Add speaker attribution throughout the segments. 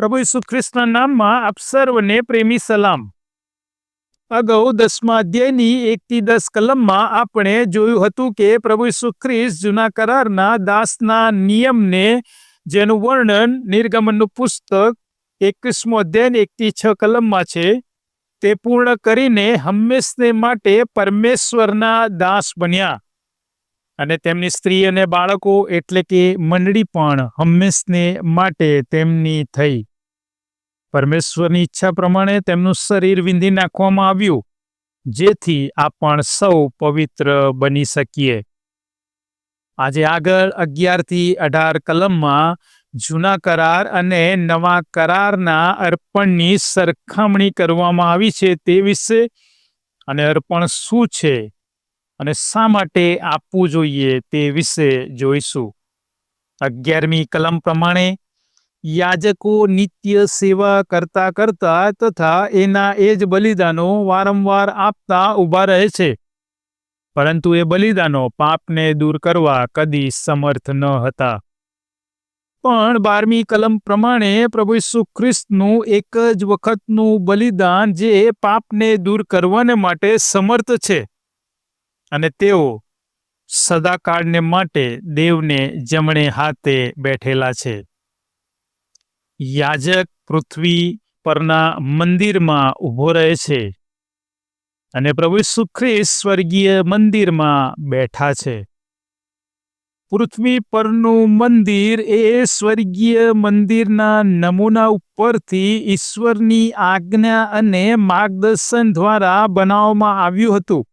Speaker 1: પ્રભુ ઈસુ ખ્રિસ્તના નામમાં આપ સર્વને પ્રેમી સલામ. અગાઉ દસમા અધ્યાયની એકથી દસ કલમમાં આપણે જોયું હતું કે પ્રભુ ઈસુ ખ્રિસ્ત જૂના કરારના દાસના નિયમને, જેનું વર્ણન નિર્ગમનનું પુસ્તક એકવીસમો અધ્યાય એકથી છ કલમમાં છે, તે પૂર્ણ કરીને હંમેશને માટે પરમેશ્વરના દાસ બન્યા. અને તેમની સ્ત્રી અને બાળકો એટલે કે મંડળી પણ હંમેશને માટે તેમની થઈ. પરમેશ્વરની ઈચ્છા પ્રમાણે તેમનું શરીર વિંધી નાખવામાં આવ્યું, જેથી આપણ સૌ પવિત્ર બની શકીએ. આજે આગળ અગિયારથી અઢાર કલમમાં જૂના કરાર અને નવા કરારના અર્પણની સરખામણી કરવામાં આવી છે તે વિશે અને અર્પણ શું છે અને શા માટે આપવું જોઈએ તે વિશે જોઈશું. અગિયારમી કલમ પ્રમાણે યાજકો નિત્ય સેવા કરતા કરતા તથા એના એ જ બલિદાનો વારંવાર આપતા ઊભા રહે છે પરંતુ એ બલિદાનો પાપને દૂર કરવા કદી સમર્થ ન હતા પણ બારમી કલમ પ્રમાણે પ્રભુ ઈસુ ખ્રિસ્તનું એક જ વખતનું બલિદાન જે પાપને દૂર કરવાને માટે સમર્થ છે અને તેઓ સદાકાળને માટે દેવને જમણે હાથે બેઠેલા છે યાજક પૃથ્વી પરના મંદિરમાં ઊભો રહે છે અને પ્રભુ ઈસુ સ્વર્ગીય મંદિરમાં બેઠા છે. પૃથ્વી પરનું મંદિર એ સ્વર્ગીય મંદિરના નમૂના ઉપરથી ઈશ્વરની આજ્ઞા અને માર્ગદર્શન દ્વારા બનાવવામાં આવ્યું હતું.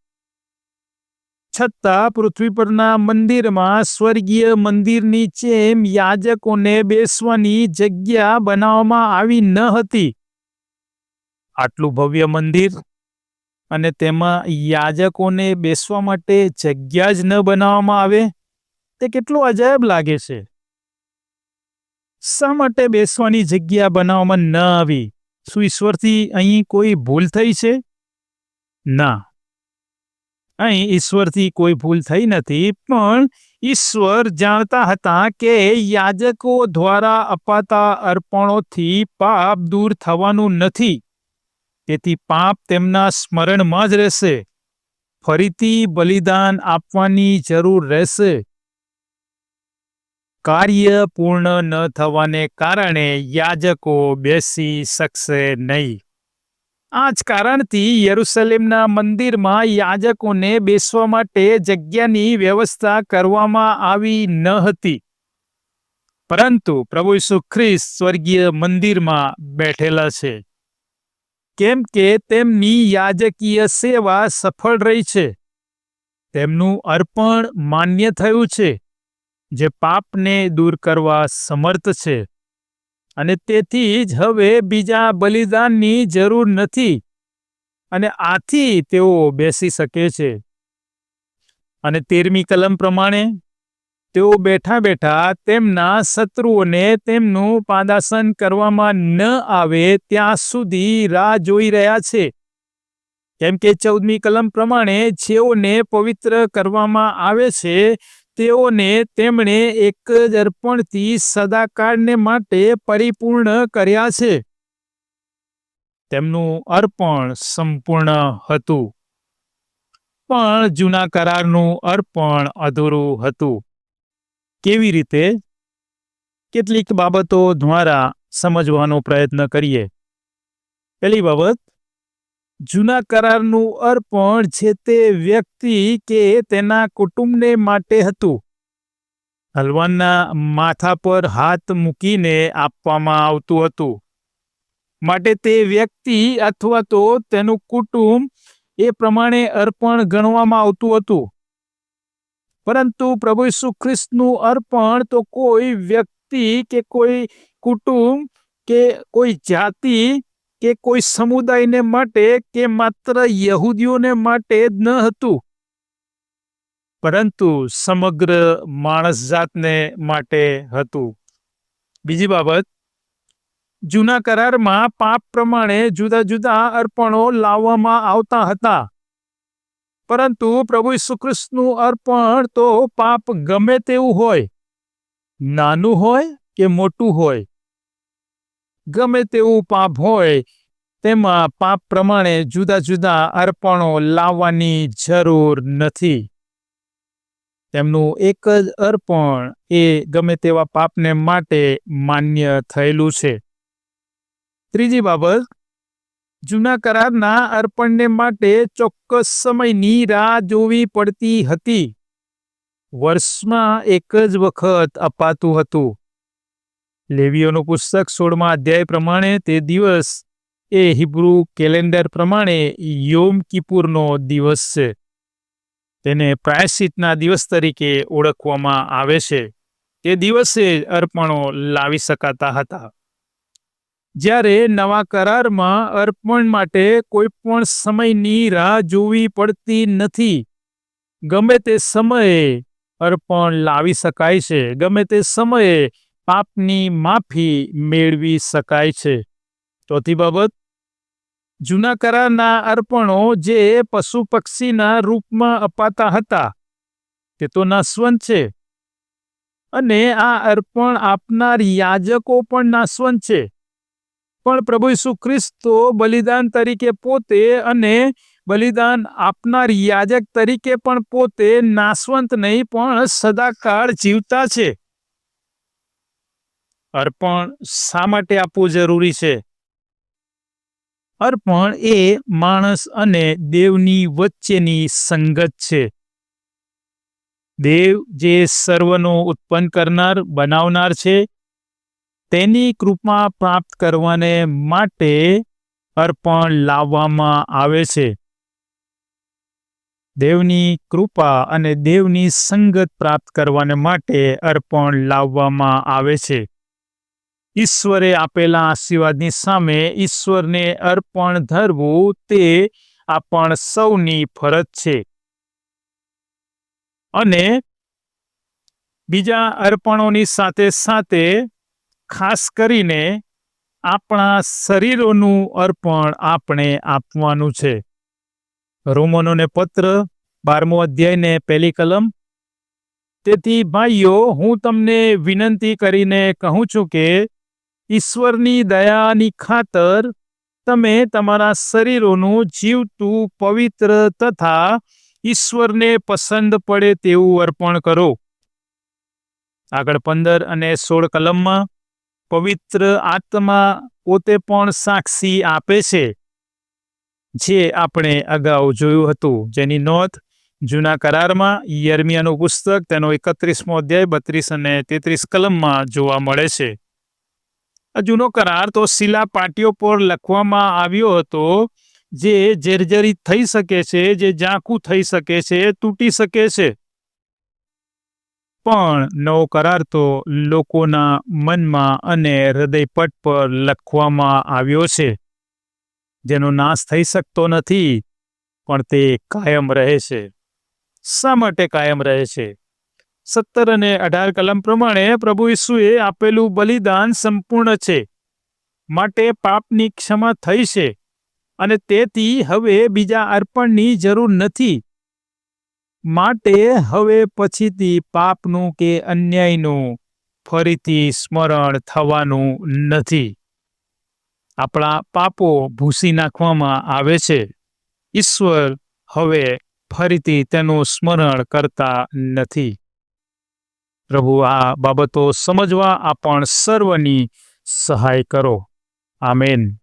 Speaker 1: છતાં પૃથ્વી પરના મંદિરમાં સ્વર્ગીય મંદિરની જેમ યાજકોને બેસવાની જગ્યા બનાવવામાં આવી ન હતી. આટલું ભવ્ય મંદિર અને તેમાં યાજકોને બેસવા માટે જગ્યા જ ન બનાવવામાં આવે, તે કેટલું અજાયબ લાગે છે. શા માટે બેસવાની જગ્યા બનાવવામાં ન આવી? શું ઈશ્વરથી અહીં કોઈ ભૂલ થઈ છે? ના. અહીં ઈશ્વરથી કોઈ ભૂલ થઈ નથી, પણ ઈશ્વર જાણતા હતા કે યાજકો દ્વારા અપાતા અર્પણોથી પાપ દૂર થવાનું નથી. તેથી પાપ તેમના સ્મરણમાં જ રહેશે. ફરીથી બલિદાન આપવાની જરૂર રહેશે. કાર્ય પૂર્ણ ન થવાને કારણે યાજકો બેસી શકશે નહીં. આ જ કારણથી યરુસલેમના મંદિરમાં યાજકોને બેસવા માટે જગ્યાની વ્યવસ્થા કરવામાં આવી ન હતી. પરંતુ પ્રભુ ઈસુ ખ્રિસ્ત સ્વર્ગીય મંદિરમાં બેઠેલા છે. કેમ કે તેમની યાજકીય સેવા સફળ રહી છે. તેમનું અર્પણ માન્ય થયું છે, જે પાપને દૂર કરવા સમર્થ છે. અને તેથી જ હવે બીજા બલિદાનની જરૂર નથી. અને આથી તેઓ બેસી શકે છે. અને તેરમી કલમ પ્રમાણે, તેઓ બેઠા બેઠા તેમના શત્રુઓને તેમનું પાદાસન કરવામાં ન આવે ત્યાં સુધી રાહ જોઈ રહ્યા છે. કેમ કે ચૌદમી કલમ પ્રમાણે જેઓને પવિત્ર કરવામાં આવે છે તેઓને તેમણે એક જ અર્પણથી સદાકાળને માટે પરિપૂર્ણ કર્યા છે. તેમનું અર્પણ સંપૂર્ણ હતું. પણ જૂના કરારનું અર્પણ અધૂરું હતું. કેવી રીતે? કેટલીક બાબતો દ્વારા સમજવાનો પ્રયત્ન કરીએ. પહેલી બાબત જૂના કરારનું અર્પણ છે તે વ્યક્તિ કે તેના કુટુંબને માટે હતું. હલવાનના માથા પર હાથ મૂકીને આપવામાં આવતું હતું. માટે તે વ્યક્તિ અથવા તો તેનું કુટુંબ એ પ્રમાણે અર્પણ ગણવામાં આવતું હતું. પરંતુ પ્રભુ ઈસુ ખ્રિસ્તનું અર્પણ તો કોઈ વ્યક્તિ કે કોઈ કુટુંબ કે કોઈ જાતિ કે કોઈ સમુદાયને માટે કે માત્ર યહૂદીઓને માટે જ ન હતું. પરંતુ સમગ્ર માણસ જાતને માટે હતું. બીજી બાબત, જૂના કરારમાં પાપ પ્રમાણે જુદા જુદા અર્પણો લાવવામાં આવતા હતા. પરંતુ પ્રભુ ઈસુ અર્પણ તો પાપ ગમે તેવું હોય. નાનું હોય કે મોટું હોય. ગમે તેવું પાપ હોય, તેમાં પાપ પ્રમાણે જુદા જુદા અર્પણો લાવવાની જરૂર નથી. તેમનું એક જ અર્પણ એ ગમે તેવા પાપને માટે માન્ય થયેલું છે. ત્રીજી બાબત, જૂના કરારના અર્પણને માટે ચોક્કસ સમયની રાહ જોવી પડતી હતી. વર્ષમાં એક જ વખત અપાતું હતું. લેવીઓનું પુસ્તક સોળમા અધ્યાય પ્રમાણે તે દિવસ એ હિબ્રુ કેલેન્ડર પ્રમાણે યોમ કિપુરનો દિવસ છે. તેને પ્રાયશ્ચિતના દિવસ તરીકે ઓળખવામાં આવે છે. તે દિવસે અર્પણો લાવી શકાતા હતા. જ્યારે નવા કરારમાં અર્પણ માટે કોઈ પણ સમયની રાહ જોવી પડતી નથી, ગમે તે સમયે અર્પણ લાવી શકાય છે. ગમે તે સમયે પાપની માફી મેળવી શકાય છે. ચોથી બાબત જૂના કરારના અર્પણો જે પશુ પક્ષીના રૂપમાં અપાતા હતા, તે તો નાશવંત છે. અને આ અર્પણ આપનાર યાજકો પણ નાશવંત છે. પણ પ્રભુ ઈસુ ખ્રિસ્તો બલિદાન તરીકે પોતે અને બલિદાન આપનાર યાજક તરીકે પણ પોતે નાશવંત નહીં પણ સદાકાળ જીવતા છે. અર્પણ શા માટે આપવું જરૂરી છે? અર્પણ એ માણસ અને દેવની વચ્ચેની સંગત છે. દેવ જે સર્વનો ઉત્પન્ન કરનાર, બનાવનાર છે, તેની કૃપા પ્રાપ્ત કરવાને માટે અર્પણ લાવવામાં આવે છે. દેવની કૃપા અને દેવની સંગત પ્રાપ્ત કરવાને માટે અર્પણ લાવવામાં આવે છે. ઈશ્વરે આપેલા આશીર્વાદની સામે ઈશ્વરને અર્પણ ધરવું તે આપણ સૌની ફરજ છે. અને બીજા અર્પણોની સાથે સાથે ખાસ કરીને આપણા શરીરોનું અર્પણ આપણે આપવાનું છે. રોમનોને પત્ર બારમો અધ્યાયને પહેલી કલમ. તેથી ભાઈઓ, હું તમને વિનંતી કરીને કહું છું કે ઈશ્વરની દયાની ખાતર તમે તમારા શરીરોનું જીવતું પવિત્ર તથા ઈશ્વરને પસંદ પડે તેવું અર્પણ કરો. આગળ પંદર અને સોળ કલમમાં, પવિત્ર આત્મા પોતે પણ સાક્ષી આપે છે, જે આપણે અગાઉ જોયું હતું. જેની નોંધ જૂના કરારમાં યર્મિયાનું પુસ્તક તેનો એકત્રીસમો અધ્યાય, બત્રીસ અને તેત્રીસ કલમમાં જોવા મળે છે. જૂનો કરાર તો શિલા પાટીઓ પર લખવામાં આવ્યો હતો, જે જર્જરિત થઈ શકે છે, જે ઝાંખું થઈ શકે છે, તૂટી શકે છે. પણ નવો કરાર તો લોકોના મનમાં અને હૃદયપટ પર લખવામાં આવ્યો છે. જેનો નાશ થઈ શકતો નથી, પણ તે કાયમ રહે છે. શા માટે કાયમ રહે છે? સત્તર અને અઢાર કલમ પ્રમાણે પ્રભુ ઈસુએ આપેલું બલિદાન સંપૂર્ણ છે. માટે પાપની ક્ષમા થઈ છે અને તેથી હવે બીજા અર્પણની જરૂર નથી. માટે હવે પછીથી પાપનું કે અન્યાયનું ફરીથી સ્મરણ થવાનું નથી. આપણા પાપો ભૂસી નાખવામાં આવે છે. ઈશ્વર હવે ફરીથી તેનું સ્મરણ કરતા નથી. પ્રભુ આ બાબતો સમજવા આપણ સર્વની સહાય કરો. આમેન.